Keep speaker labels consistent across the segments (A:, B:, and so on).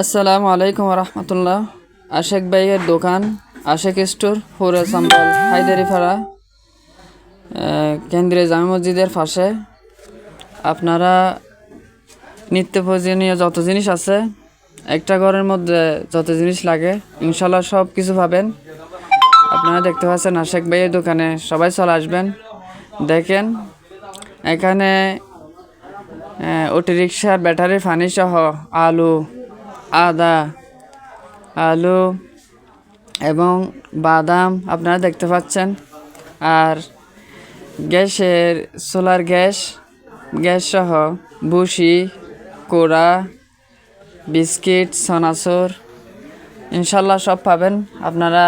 A: আসসালামু আলাইকুম রহমতুল্লাহ। আশেক ভাইয়ের দোকান আশেক স্টোর ফোরে সাম্পাল হায়দারিপাড়া আহ, কেন্দ্রীয় জামা মসজিদের পাশে। আপনারা নিত্য প্রয়োজনীয় যত জিনিস আছে একটা ঘরের মধ্যে যত জিনিস লাগে ইনশাল্লাহ সব কিছু পাবেন। আপনারা দেখতে পাচ্ছেন আশেক ভাইয়ের দোকানে সবাই চলে আসবেন। দেখেন এখানে অটো রিক্সার ব্যাটারি ফানি সহ আলু আদা, আলু এবং বাদাম আপনারা দেখতে পাচ্ছেন। আর গ্যাসের, সোলার গ্যাস গ্যাস সহ বুসি কোড়া, বিস্কিট, সনাসুর, ইনশাল্লাহ সব পাবেন আপনারা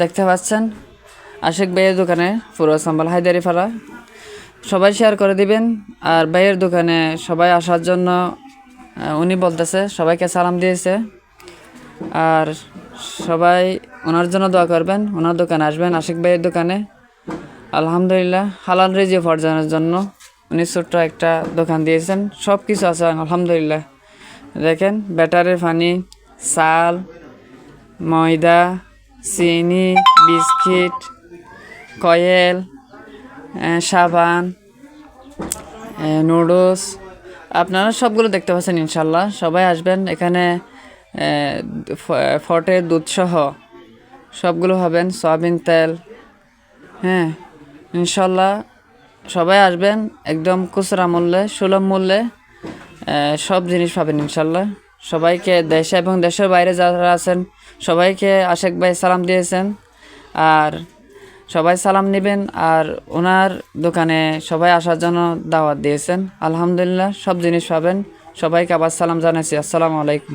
A: দেখতে পাচ্ছেন। আশিক ভাইয়ের দোকানে পুরো সাম্বাল হায়দারিপাড়া সবাই শেয়ার করে দিবেন। আর ভাইয়ের দোকানে সবাই আসার জন্য উনি বলতেছে, সবাইকে সালাম দিয়েছে। আর সবাই ওনার জন্য দোয়া করবেন, ওনার দোকানে আসবেন, আশিক ভাইয়ের দোকানে। আলহামদুলিল্লাহ, হালাল রেজি উপার্জনের জন্য উনি ছোট্ট একটা দোকান দিয়েছেন। সব কিছু আছে, আলহামদুলিল্লাহ। দেখেন, ব্যাটারির পানি চাল, ময়দা, চিনি, বিস্কিট, কয়েল সাবান নুডলস আপনারা সবগুলো দেখতে পাচ্ছেন ইনশাল্লাহ সবাই আসবেন এখানে আহ, ফ- ফটের দুধসহ সবগুলো হবেন সয়াবিন তেল হ্যাঁ ইনশাল্লাহ সবাই আসবেন একদম খুচরা মূল্যে সুলভ মূল্যে সব জিনিস পাবেন ইনশাল্লাহ সবাইকে দেশে এবং দেশের বাইরে যারা আছেন সবাইকে আশেক ভাই সালাম দিয়েছেন। আর সবাই সালাম নেবেন আর ওনার দোকানে সবাই আসার জন্য দাওয়াত দিয়েছেন। আলহামদুলিল্লাহ, সব জিনিস পাবেন। সবাইকে আবার সালাম জানাইছি আসসালামু আলাইকুম।